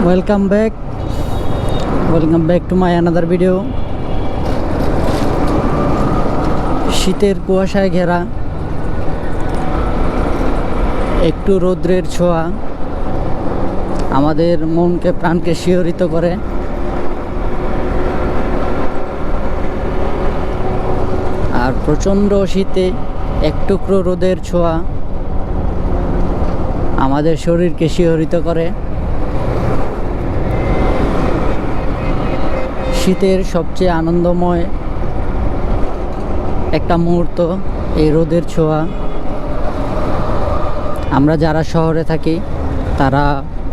Welcome back welcome back to my another video শীতের কুয়াশায় ঘেরা। একটু রৌদ্রের ছোঁয়া। আমাদের মনকে, প্রাণকে শিহরিত করে। আর প্রচণ্ড শীতে এক টুকরো রোদের ছোঁয়া। আমাদের শরীরকে শিহরিত করে। শীতের সবচেয়ে আনন্দময় একটা মুহূর্ত, এই রোদের ছোঁয়া। আমরা যারা শহরে থাকি, তারা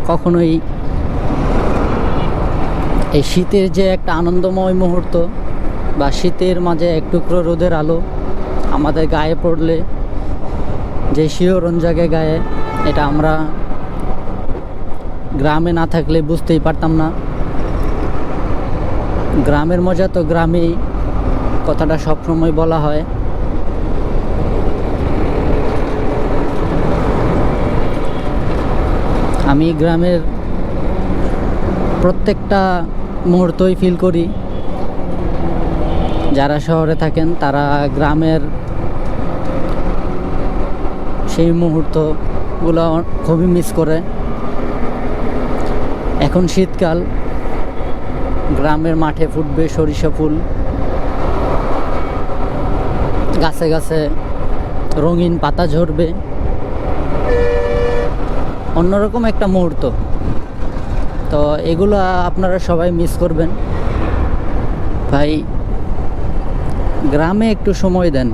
কখনোই এই শীতের যে একটা আনন্দময় মুহূর্ত বা শীতের মাঝে এক টুকরো রোদের আলো আমাদের গায়ে পড়লে, যে শিহরণ জাগে গায়ে, এটা আমরা গ্রামে না থাকলে বুঝতেই পারতাম না। গ্রামের মজা তো গ্রামেই, কথাটা সবসময় বলা হয়। আমি গ্রামের প্রত্যেকটা মুহূর্তই ফিল করি। যারা শহরে থাকেন, তারা গ্রামের সেই মুহূর্তগুলো খুবই মিস করে। এখন শীতকাল গ্রামের মাঠে ফুটবে সরিষা ফুল। গাছে গাছে রঙিন পাতা ঝরবে। অন্যরকম একটা মুহূর্ত। তো এগুলো আপনারা সবাই মিস করবেন। ভাই, গ্রামে একটু সময় দেন।